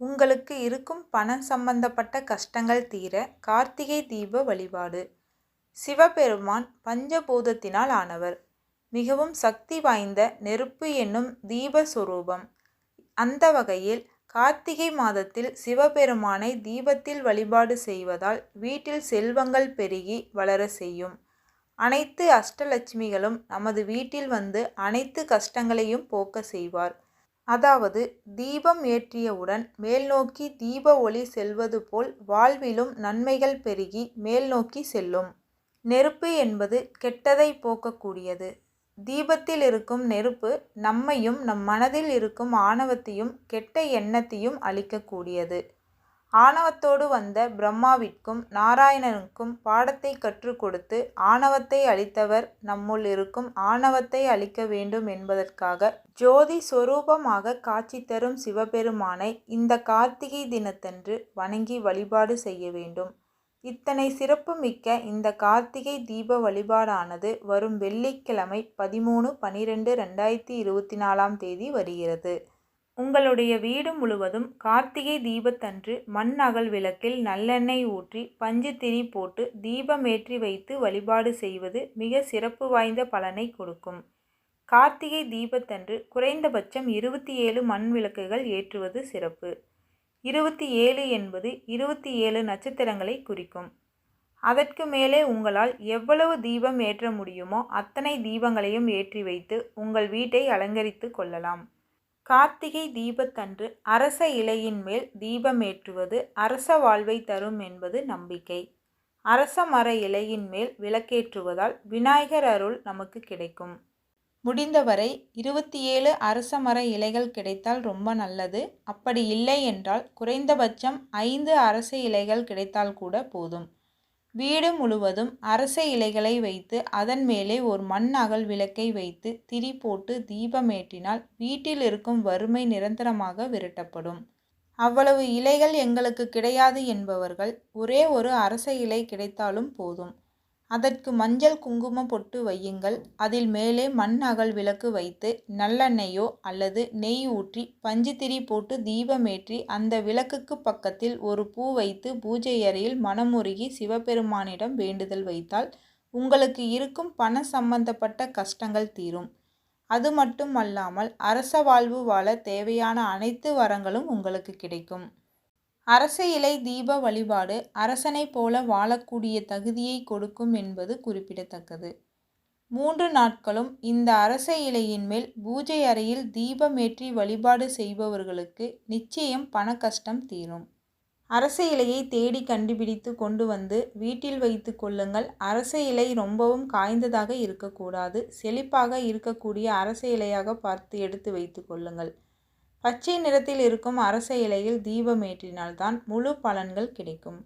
உங்களுக்கு இருக்கும் பணம் சம்பந்தப்பட்ட கஷ்டங்கள் தீர கார்த்திகை தீப வழிபாடு. சிவபெருமான் பஞ்சபூதத்தினால் ஆனவர். மிகவும் சக்தி வாய்ந்த நெருப்பு என்னும் தீப அந்த வகையில் கார்த்திகை மாதத்தில் சிவபெருமானை தீபத்தில் வழிபாடு செய்வதால் வீட்டில் செல்வங்கள் பெருகி வளர செய்யும். அனைத்து அஷ்டலட்சுமிகளும் நமது வீட்டில் வந்து அனைத்து கஷ்டங்களையும் போக்க செய்வார். அதாவது தீபம் ஏற்றியவுடன் மேல்நோக்கி தீப ஒளி செல்வது போல் வாழ்விலும் நன்மைகள் பெருகி மேல்நோக்கி செல்லும். நெருப்பு என்பது கெட்டதை போக்கக்கூடியது. தீபத்தில் இருக்கும் நெருப்பு நம்மையும் நம் மனதில் இருக்கும் ஆணவத்தையும் கெட்ட எண்ணத்தையும் அழிக்கக்கூடியது ஆணவத்தோடு வந்த பிரம்மாவிற்கும் நாராயணனுக்கும் பாடத்தை கற்றுக் கொடுத்து ஆணவத்தை அழித்தவர் நம்முள் இருக்கும் ஆணவத்தை அழிக்க வேண்டும் என்பதற்காக ஜோதி சொரூபமாக காட்சி தரும் சிவபெருமானை இந்த கார்த்திகை தினத்தன்று வணங்கி வழிபாடு செய்ய வேண்டும். இத்தனை சிறப்புமிக்க இந்த கார்த்திகை தீப வழிபாடானது வரும் வெள்ளிக்கிழமை பதிமூணு பனிரெண்டு ரெண்டாயிரத்தி இருபத்தி நாலாம் தேதி வருகிறது. உங்களுடைய வீடு முழுவதும் கார்த்திகை தீபத்தன்று மண் அகல் விளக்கில் நல்லெண்ணெய் ஊற்றி பஞ்சுத்திரி போட்டு தீபமேற்றி வைத்து வழிபாடு செய்வது மிக சிறப்பு வாய்ந்த பலனை கொடுக்கும். கார்த்திகை தீபத்தன்று குறைந்தபட்சம் இருபத்தி ஏழு மண் விளக்குகள் ஏற்றுவது சிறப்பு. இருபத்தி ஏழு என்பது இருபத்தி ஏழு நட்சத்திரங்களை குறிக்கும். அதற்கு மேலே உங்களால் எவ்வளவு தீபம் ஏற்ற முடியுமோ அத்தனை தீபங்களையும் ஏற்றி வைத்து உங்கள் வீட்டை அலங்கரித்து கொள்ளலாம். கார்த்திகை தீபத்தன்று அரச இலையின் மேல் தீபமேற்றுவது அரச வாழ்வை தரும் என்பது நம்பிக்கை. அரச மர இலையின் மேல் விளக்கேற்றுவதால் விநாயகர் அருள் நமக்கு கிடைக்கும். முடிந்தவரை இருபத்தி ஏழு அரச மர இலைகள் கிடைத்தால் ரொம்ப நல்லது. அப்படி இல்லை என்றால் குறைந்தபட்சம் ஐந்து அரச இலைகள் கிடைத்தால் கூட போதும். வீடு முழுவதும் அரச இலைகளை வைத்து அதன் மேலே ஒரு மண் அகல் விளக்கை வைத்து திரி போட்டு தீபமேற்றினால் வீட்டில் இருக்கும் வறுமை நிரந்தரமாக விரட்டப்படும். அவ்வளவு இலைகள் எங்களுக்கு கிடையாது என்பவர்கள் ஒரே ஒரு அரச இலை கிடைத்தாலும் போதும். அதற்கு மஞ்சள் குங்குமம் பொட்டு வையுங்கள். அதில் மேலே மண் அகல் விளக்கு வைத்து நல்லெண்ணெயோ அல்லது நெய் ஊற்றி பஞ்சுத்திரி போட்டு தீபமேற்றி அந்த விளக்குக்கு பக்கத்தில் ஒரு பூ வைத்து பூஜை அறையில் மனமுருகி சிவபெருமானிடம் வேண்டுதல் வைத்தால் உங்களுக்கு இருக்கும் பண சம்பந்தப்பட்ட கஷ்டங்கள் தீரும். அது மட்டும் அல்லாமல் அரச வாழ்வு வாழ தேவையான அனைத்து வரங்களும் உங்களுக்கு கிடைக்கும். அரச இலை தீப வழிபாடு அரசனைப் போல வாழக்கூடிய தகுதியை கொடுக்கும் என்பது குறிப்பிடத்தக்கது. மூன்று நாட்களும் இந்த அரச இலையின் மேல் பூஜை அறையில் தீபமேற்றி வழிபாடு செய்பவர்களுக்கு நிச்சயம் பண கஷ்டம் தீரும். அரச இலையை தேடி கண்டுபிடித்து கொண்டு வந்து வீட்டில் வைத்து கொள்ளுங்கள். அரச இலை ரொம்பவும் காய்ந்ததாக இருக்கக்கூடாது. செழிப்பாக இருக்கக்கூடிய அரச இலையாக பார்த்து எடுத்து வைத்து கொள்ளுங்கள். பச்சை நிறத்தில் இருக்கும் அரச இலையில் தீபமேற்றினால்தான் முழு பலன்கள் கிடைக்கும்.